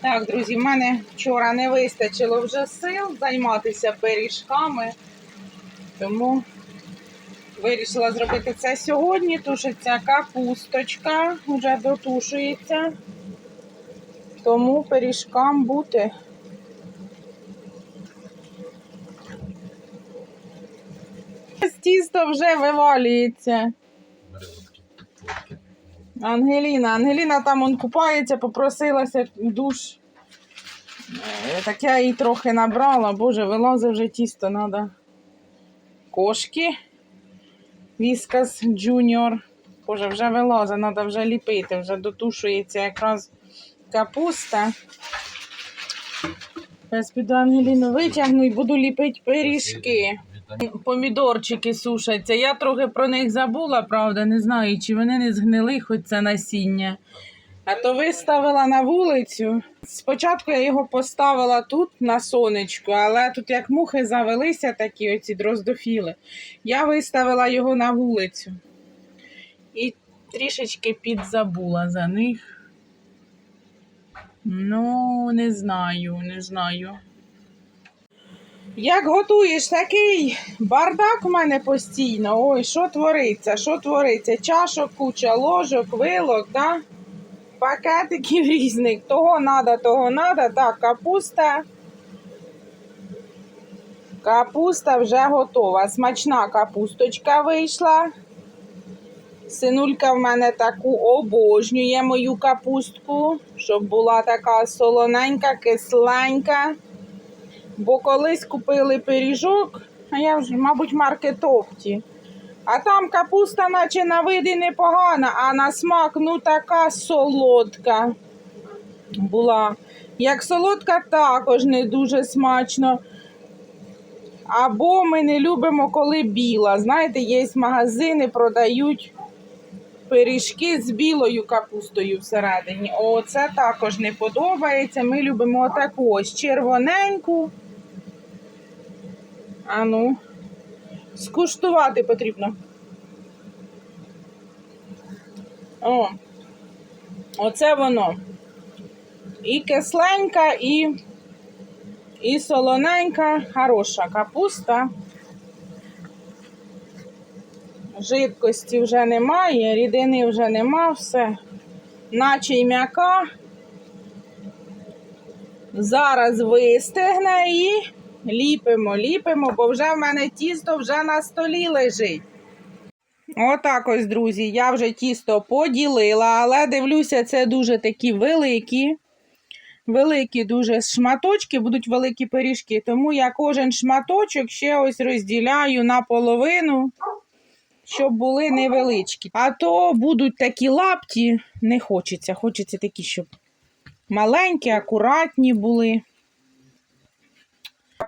Так, друзі, в мене вчора не вистачило вже сил займатися пиріжками, тому вирішила зробити це сьогодні. Тушиться капусточка, вже дотушується. Тому пиріжкам бути. Тісто вже вивалюється. Ангеліна, Ангеліна там он купається, попросилася душ. Е, Так я її трохи набрала. Боже, вилазить вже тісто, треба. Кошки. Віскас Джуніор. Боже, вже вилазить, треба вже ліпити, вже дотушується якраз капуста. Зараз піду Ангеліну витягну і буду ліпити пиріжки. Помідорчики сушаться. Я трохи про них забула, правда, не знаю, чи вони не згнили, хоч це насіння. А то виставила на вулицю. Спочатку я його поставила тут на сонечку, але тут як мухи завелися, такі оці дроздофіли. Я виставила його на вулицю. І трішечки підзабула за них. Ну, не знаю, не знаю. Як готуєш такий бардак в мене постійно. Ой, що твориться, що твориться? Чашок, куча, ложок, вилок, да? пакетиків різних. Того надо, того надо. Так, капуста. Капуста вже готова. Смачна капусточка вийшла. Синулька в мене таку обожнює мою капустку, щоб була така солоненька, кисленька. Бо колись купили пиріжок, а я вже, мабуть, марки Топті. А там капуста, наче на види непогана, а на смак ну така солодка була. Як солодка, також не дуже смачно. Або ми не любимо, коли біла. Знаєте, є магазини, продають пиріжки з білою капустою всередині. О, це також не подобається. Ми любимо отаку ось червоненьку. А ну, скуштувати потрібно. О, оце воно. І кисленька, і, і солоненька, хороша капуста. Жидкості вже немає, рідини вже нема, все. Наче й м'яка. Зараз вистигне і ліпимо, ліпимо, бо вже в мене тісто вже на столі лежить. Отак ось, друзі, я вже тісто поділила, але дивлюся, це дуже такі великі. Великі дуже шматочки, будуть великі пиріжки, тому я кожен шматочок ще ось розділяю на половину, щоб були невеличкі. А то будуть такі лапті, не хочеться. Хочеться такі, щоб маленькі, акуратні були.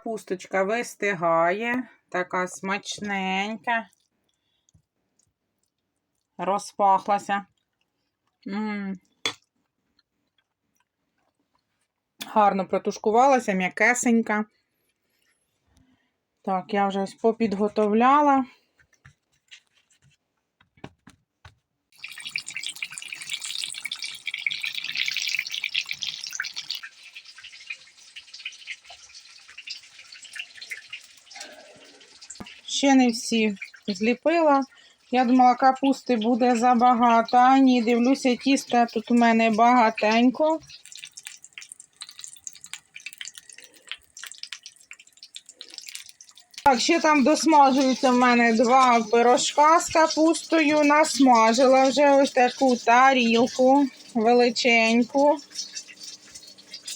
Капусточка вистигає, така смачненька. Розпахлася. М. Гарно протушкувалася, м'якесенька. Так, я вже ось попідготовляла. Ще не всі зліпила. Я думала, капусти буде забагато. А ні, дивлюся, тіста тут у мене багатенько. Так, ще там досмажуються в мене два пирожка з капустою. Насмажила вже ось таку тарілку величеньку.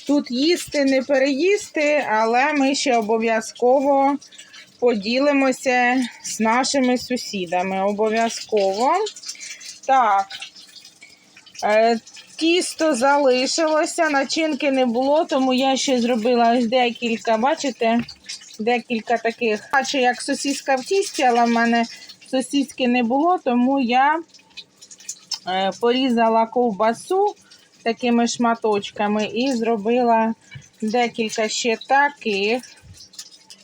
Тут їсти не переїсти, але ми ще обов'язково поділимося з нашими сусідами. Обов'язково. Так, е, тісто залишилося, начинки не було, тому я ще зробила ось декілька, бачите, декілька таких. Бачу, як сосіска в тісті, але в мене сосіски не було, тому я е, порізала ковбасу такими шматочками і зробила декілька ще таких.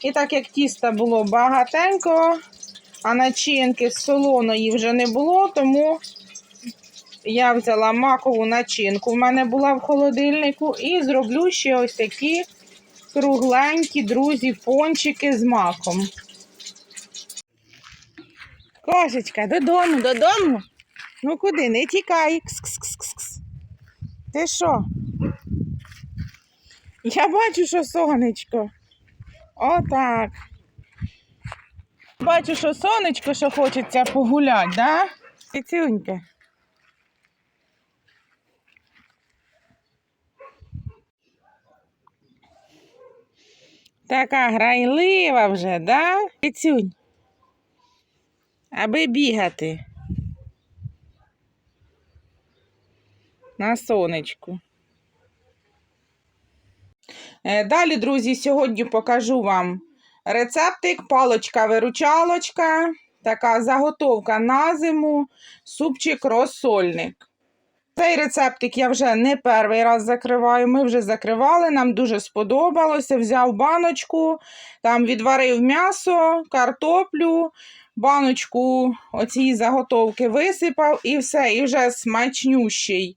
І так як тіста було багатенько, а начинки солоної вже не було, тому Я взяла макову начинку, в мене була в холодильнику, і зроблю ще ось такі кругленькі, друзі, пончики з маком. Кошечка, додому, додому. Ну куди? Не тікай. Кс-кс-кс-кс. Ти що? Я бачу, що сонечко. Отак. Бачу, що сонечко, що хочеться погуляти, да? Кицюнька. Така грайлива вже, да? Кицюнь. Аби бігати. На сонечку. Е, Далі, друзі, сьогодні покажу вам рецептик, палочка-виручалочка, така заготовка на зиму, супчик розсольник. Цей рецептик я вже не перший раз закриваю. Ми вже закривали, нам дуже сподобалося. Взяв баночку, там відварив м'ясо, картоплю, баночку оцієї заготовки висипав і все, і вже смачнющий.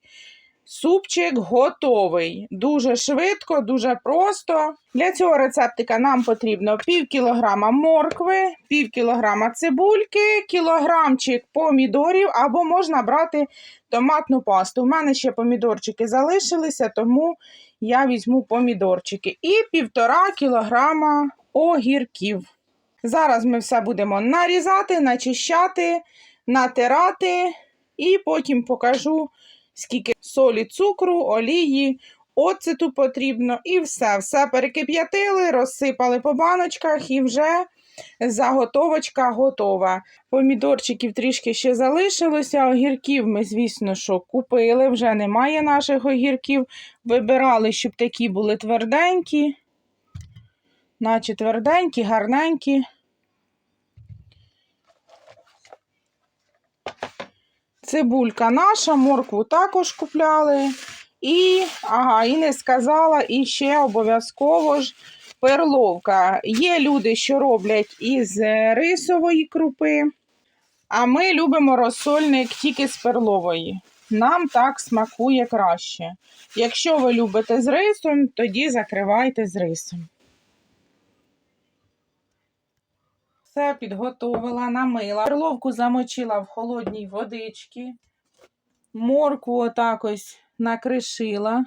Супчик готовий. Дуже швидко, дуже просто. Для цього рецептика нам потрібно пів кілограма моркви, пів кілограма цибульки, кілограмчик помідорів або можна брати томатну пасту. У мене ще помідорчики залишилися, тому я візьму помідорчики. І півтора кілограма огірків. Зараз ми все будемо нарізати, начищати, натирати і потім покажу скільки солі, цукру, олії, оцету потрібно і все. Все перекип'ятили, розсипали по баночках і вже заготовочка готова. Помідорчиків трішки ще залишилося. Огірків ми, звісно, що купили, вже немає наших огірків. Вибирали, щоб такі були тверденькі, наче тверденькі, гарненькі. Цибулька наша, моркву також купляли. І, ага, і не сказала, і ще обов'язково ж перловка. Є люди, що роблять із е, рисової крупи, а ми любимо розсольник тільки з перлової. Нам так смакує краще. Якщо ви любите з рисом, тоді закривайте з рисом. Все підготовила, намила. Перловку замочила в холодній водичці. Моркву отак ось накришила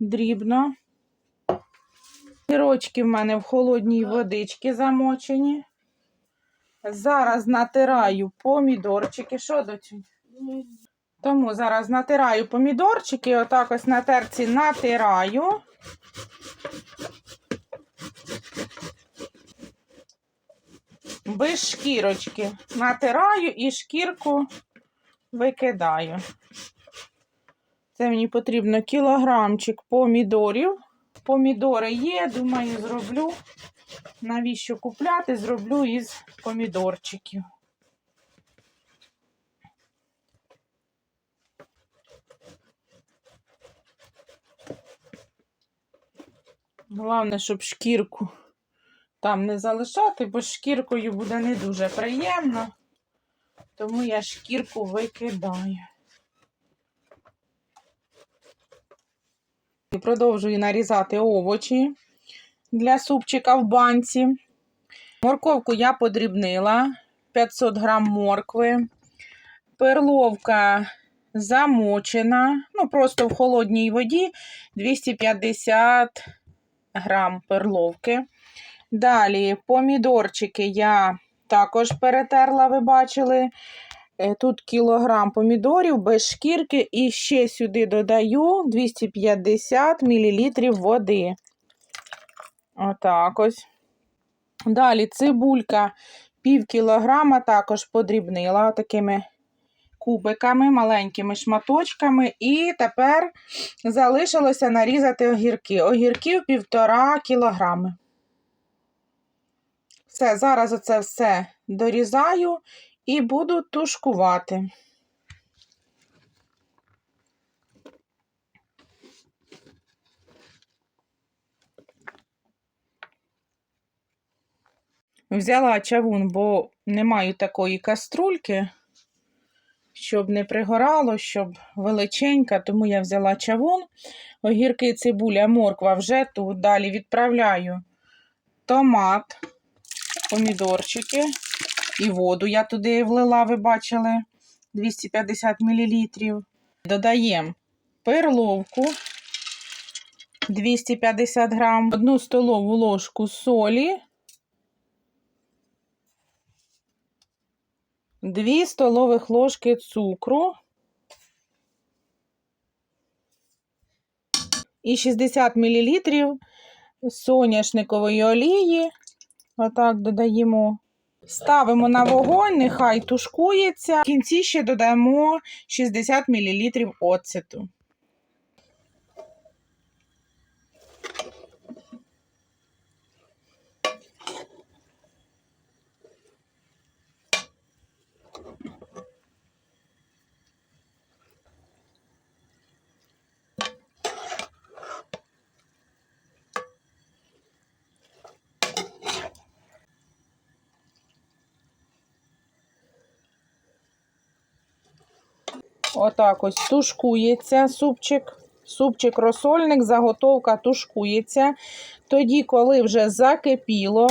дрібно. Сирочки в мене в холодній водичці замочені. Зараз натираю помідорчики. Що до? Тому зараз натираю помідорчики, отак ось на терці натираю. Без шкірочки. Натираю і шкірку викидаю. Це мені потрібно кілограмчик помідорів. Помідори є, думаю, зроблю. Навіщо купляти? Зроблю із помідорчиків. Головне, щоб шкірку там не залишати, бо шкіркою буде не дуже приємно. Тому я шкірку викидаю. Продовжую нарізати овочі для супчика в банці. Морковку я подрібнила 500 грам моркви. Перловка замочена, ну, просто в холодній воді 250 грам перловки. Далі помідорчики я також перетерла, ви бачили. Е, Тут кілограм помідорів без шкірки і ще сюди додаю 250 мл води. Отак ось. Далі цибулька пів кілограма також подрібнила такими кубиками, маленькими шматочками. І тепер залишилося нарізати огірки. Огірків півтора кілограми. Все, зараз оце все дорізаю і буду тушкувати. Взяла чавун, бо не маю такої каструльки, щоб не пригорало, щоб величенька, тому я взяла чавун. Огірки, цибуля, морква вже тут. Далі відправляю томат, помідорчики і воду. Я туди влила, ви бачили, 250 мл. Додаємо перловку 250 грам, одну столову ложку солі, 2 столових ложки цукру і 60 мл соняшникової олії. Отак додаємо. Ставимо на вогонь, нехай тушкується. В кінці ще додаємо 60 мл оцету. Отак ось тушкується супчик. Супчик розсольник, заготовка тушкується. Тоді, коли вже закипіло,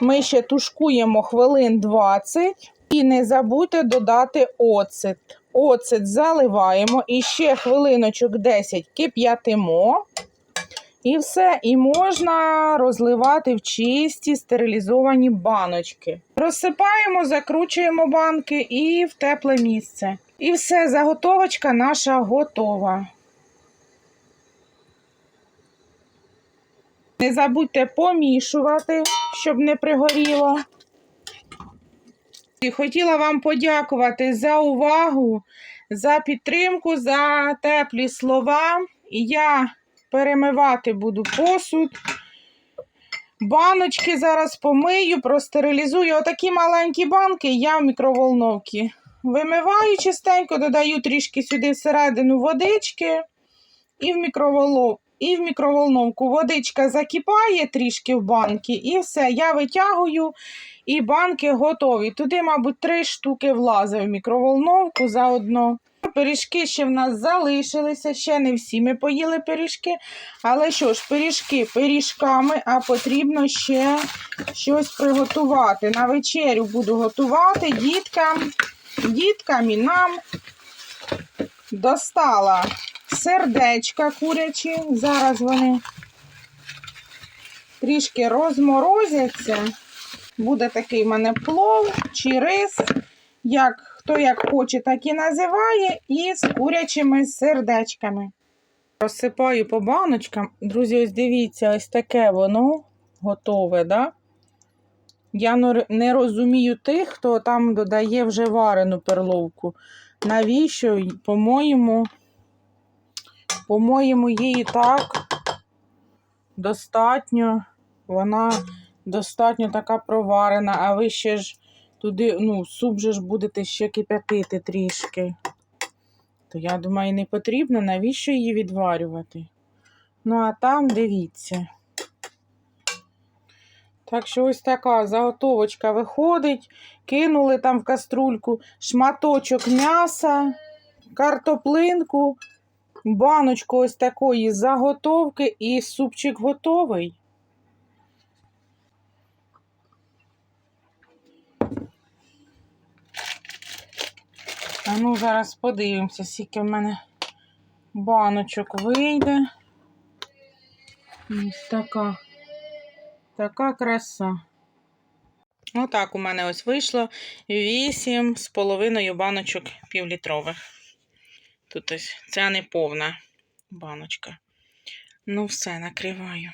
ми ще тушкуємо хвилин 20 і не забудьте додати оцет. Оцет заливаємо і ще хвилиночок 10 кип'ятимо. І все, і можна розливати в чисті стерилізовані баночки. Розсипаємо, закручуємо банки і в тепле місце. І все, заготовочка наша готова. Не забудьте помішувати, щоб не пригоріло. І хотіла вам подякувати за увагу, за підтримку, за теплі слова. І я перемивати буду посуд. Баночки зараз помию, простерилізую. Отакі маленькі банки я в мікроволновці. Вимиваю чистенько, додаю трішки сюди всередину водички і в мікроволновку. І в мікроволновку водичка закипає трішки в банки, і все, я витягую, і банки готові. Туди, мабуть, три штуки влазить в мікроволновку заодно. Пиріжки ще в нас залишилися, ще не всі ми поїли пиріжки. Але що ж, пиріжки пиріжками, а потрібно ще щось приготувати. На вечерю буду готувати діткам, діткам і нам. Достала сердечка курячі. Зараз вони трішки розморозяться. Буде такий в мене плов чи рис, як хто як хоче, так і називає, і з курячими сердечками. Розсипаю по баночкам. Друзі, ось дивіться, ось таке воно готове, да? Я не розумію тих, хто там додає вже варену перловку. Навіщо? По-моєму, по-моєму, її так достатньо. Вона достатньо така проварена, а ви ще ж туди, ну, суп же ж будете ще кип'ятити трішки. То я думаю, не потрібно, навіщо її відварювати? Ну, а там дивіться. Так що ось така заготовочка виходить. Кинули там в каструльку шматочок м'яса, картоплинку, баночку ось такої заготовки і супчик готовий. А ну, зараз подивимося, скільки в мене баночок вийде. Ось така. Така краса. Отак у мене ось вийшло 8 з половиною баночок півлітрових. Тут ось ця не повна баночка. Ну, все, накриваю.